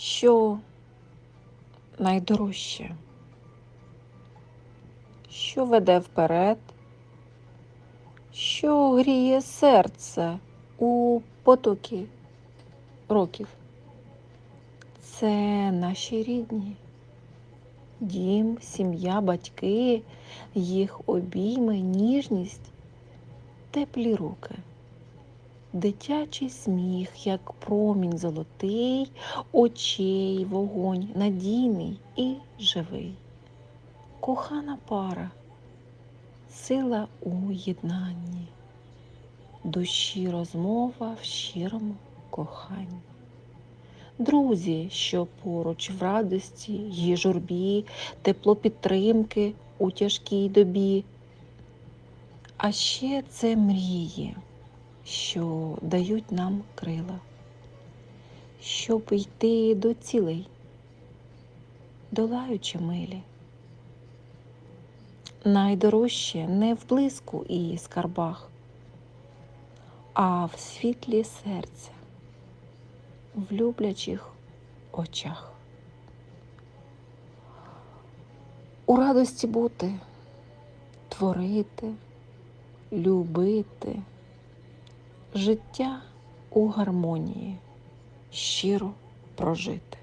що найдорожче, що веде вперед, що гріє серце у потоки років. Це наші рідні, дім, сім'я, батьки, їх обійми, ніжність, теплі руки, дитячий сміх, як промінь золотий, очей, вогонь, надійний і живий. Кохана пара, сила у єднанні, душі розмова в щирому коханні. Друзі, що поруч в радості, є журбі, тепло підтримки у тяжкій добі. А ще це мрії, що дають нам крила, щоб йти до цілей, долаючи милі. Найдорожче не в блиску і скарбах, а в світлі серця в люблячих очах. У радості бути, творити, любити, життя у гармонії, щиро прожити.